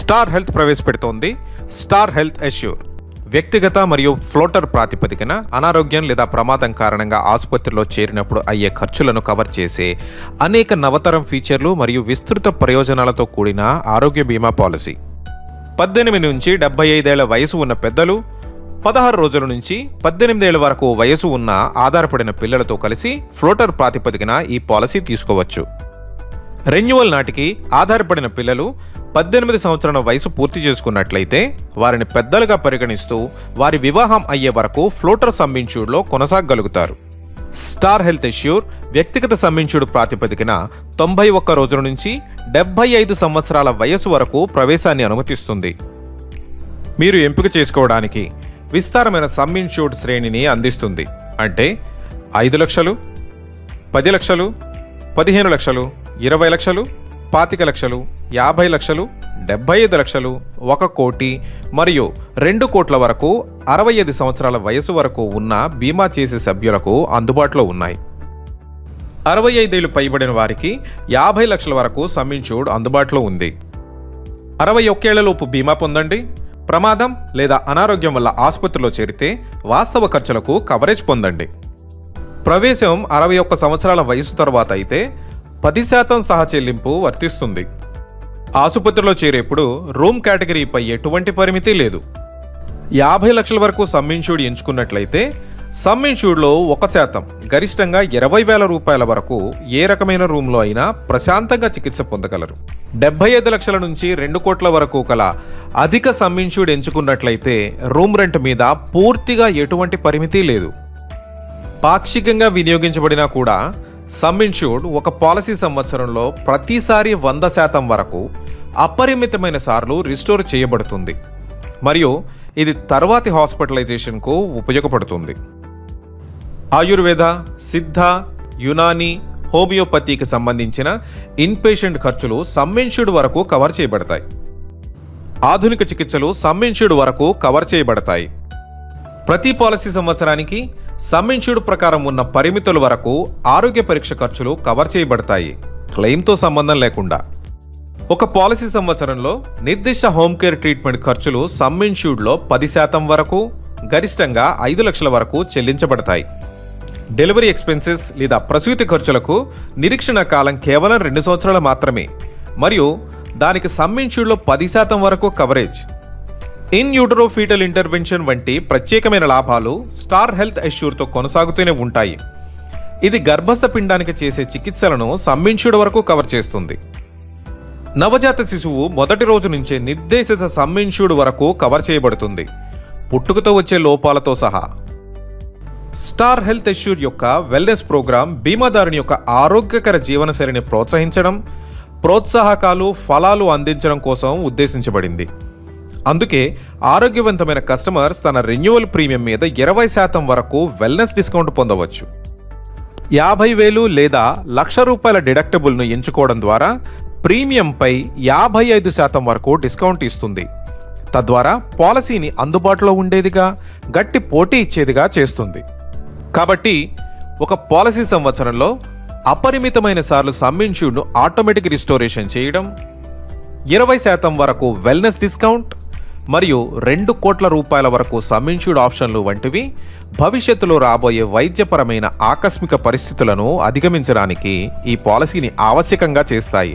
Star Health ప్రవేశపెడుతోంది Star Health Assure. వ్యక్తిగత మరియు ఫ్లోటర్ ప్రాతిపదికన అనారోగ్యం లేదా ప్రమాదం కారణంగా ఆసుపత్రిలో చేరినప్పుడు అయ్యే ఖర్చులను కవర్ చేసే అనేక నవతరం ఫీచర్లు మరియు విస్తృత ప్రయోజనాలతో కూడిన ఆరోగ్య బీమా పాలసీ. పద్దెనిమిది నుంచి డెబ్బై ఐదేళ్ళ వయసు ఉన్న పెద్దలు పదహారు రోజుల నుంచి పద్దెనిమిదేళ్ళ వరకు వయసు ఉన్న ఆధారపడిన పిల్లలతో కలిసి ఫ్లోటర్ ప్రాతిపదికన ఈ పాలసీ తీసుకోవచ్చు. రెన్యువల్ నాటికి ఆధారపడిన పిల్లలు పద్దెనిమిది సంవత్సరాల వయసు పూర్తి చేసుకున్నట్లయితే వారిని పెద్దలుగా పరిగణిస్తూ వారి వివాహం అయ్యే వరకు ఫ్లోటర్ సమ్మించుడ్లో కొనసాగలుగుతారు స్టార్ హెల్త్ ఇష్యూర్ వ్యక్తిగత సమ్మించుడు ప్రాతిపదికన తొంభై ఒక్క రోజుల నుంచి డెబ్బై ఐదు సంవత్సరాల వయసు వరకు ప్రవేశాన్ని అనుమతిస్తుంది. మీరు ఎంపిక చేసుకోవడానికి విస్తారమైన సమ్ శ్రేణిని అందిస్తుంది. అంటే ఐదు లక్షలు పది లక్షలు పదిహేను లక్షలు ఇరవై లక్షలు పాతిక లక్షలు యాభై లక్షలు డెబ్బై ఐదు లక్షలు ఒక కోటి మరియు రెండు కోట్ల వరకు అరవై ఐదు సంవత్సరాల వయసు వరకు ఉన్న బీమా చేసే సభ్యులకు అందుబాటులో ఉన్నాయి. అరవై ఐదేళ్ళు పైబడిన వారికి యాభై లక్షల వరకు సమ్ అందుబాటులో ఉంది. అరవై ఒక్కేళ్ళలోపు బీమా పొందండి. ప్రమాదం లేదా అనారోగ్యం వల్ల ఆసుపత్రిలో చేరితే వాస్తవ ఖర్చులకు కవరేజ్ పొందండి. ప్రవేశం అరవై ఒక్క సంవత్సరాల వయసు తర్వాత అయితే పది శాతం సహచెల్లింపు వర్తిస్తుంది. ఆసుపత్రిలో చేరేప్పుడు రూమ్ కేటగిరీపై ఎటువంటి పరిమితి లేదు. యాభై లక్షల వరకు సమ్ ఇన్షూర్డ్ ఎంచుకున్నట్లయితే సమ్ ఇన్షూర్డ్లో ఒక శాతం గరిష్టంగా ఇరవై వేల రూపాయల వరకు ఏ రకమైన రూమ్లో అయినా ప్రశాంతంగా చికిత్స పొందగలరు. డెబ్బై ఐదు లక్షల నుంచి రెండు కోట్ల వరకు కల అధిక సమ్ ఇన్షూర్డ్ ఎంచుకున్నట్లయితే రూమ్ రెంట్ మీద పూర్తిగా ఎటువంటి పరిమితి లేదు. పాక్షికంగా వినియోగించబడినా కూడా సమ్ ఇన్షూర్డ్ ఒక పాలసీ సంవత్సరంలో ప్రతిసారి వంద శాతం వరకు అపరిమితమైన సార్లు రిస్టోర్ చేయబడుతుంది. మరియు ఇది తర్వాతి హాస్పిటలైజేషన్కు ఉపయోగపడుతుంది. ఆయుర్వేద సిద్ధ యునాని హోమియోపతికి సంబంధించిన ఇన్పేషెంట్ ఖర్చులు సమ్మిన్షుడ్ వరకు కవర్ చేయబడతాయి. ఆధునిక చికిత్సలు సమ్మిన్షుడ్ వరకు కవర్ చేయబడతాయి. ప్రతి పాలసీ సంవత్సరానికి సమ్మిన్షుడ్ ప్రకారం ఉన్న పరిమితుల వరకు ఆరోగ్య పరీక్ష ఖర్చులు కవర్ చేయబడతాయి. క్లెయిమ్తో సంబంధం లేకుండా. ఒక పాలసీ సంవత్సరంలో నిర్దిష్ట హోమ్ కేర్ ట్రీట్మెంట్ ఖర్చులు సమ్మిన్షూడ్లో పది శాతం వరకు గరిష్టంగా ఐదు లక్షల వరకు చెల్లించబడతాయి. డెలివరీ ఎక్స్పెన్సెస్ లేదా ప్రసూతి ఖర్చులకు నిరీక్షణ కాలం కేవలం రెండు సంవత్సరాలు మాత్రమే. మరియు దానికి సమ్మిన్షూడ్లో పది శాతం వరకు coverage. In utero fetal intervention వంటి ప్రత్యేకమైన లాభాలు స్టార్ హెల్త్ అష్యూర్తో కొనసాగుతూనే ఉంటాయి. ఇది గర్భస్థ పిండానికి చేసే చికిత్సలను సమ్మించుడు వరకు కవర్ చేస్తుంది. నవజాత శిశువు మొదటి రోజు నుంచే నిర్దేశిత సమ్మించుడు వరకు కవర్ చేయబడుతుంది. పుట్టుకతో వచ్చే లోపాలతో సహా. స్టార్ హెల్త్ ఎష్యూర్ యొక్క వెల్నెస్ ప్రోగ్రాం బీమాదారుని యొక్క ఆరోగ్యకర జీవనశైలిని ప్రోత్సహించడం ప్రోత్సాహకాలు ఫలాలు అందించడం కోసం ఉద్దేశించబడింది. అందుకే ఆరోగ్యవంతమైన కస్టమర్స్ తన రెన్యువల్ ప్రీమియం మీద ఇరవై శాతం వరకు వెల్నెస్ డిస్కౌంట్ పొందవచ్చు. యాభై వేలు లేదా లక్ష రూపాయల డిడక్టబుల్ను ఎంచుకోవడం ద్వారా ప్రీమియంపై యాభై ఐదు శాతం వరకు డిస్కౌంట్ ఇస్తుంది. తద్వారా పాలసీని అందుబాటులో ఉండేదిగా గట్టి పోటీ ఇచ్చేదిగా చేస్తుంది. కాబట్టి ఒక పాలసీ సంవత్సరంలో అపరిమితమైన సార్లు సమ్మిన్షూడ్ను ఆటోమేటిక్ రిస్టోరేషన్ చేయడం ఇరవై శాతం వరకు వెల్నెస్ డిస్కౌంట్ మరియు రెండు కోట్ల రూపాయల వరకు సమ్మిన్షూడ్ ఆప్షన్లు వంటివి భవిష్యత్తులో రాబోయే వైద్యపరమైన ఆకస్మిక పరిస్థితులను అధిగమించడానికి ఈ పాలసీని ఆవశ్యకంగా చేస్తాయి.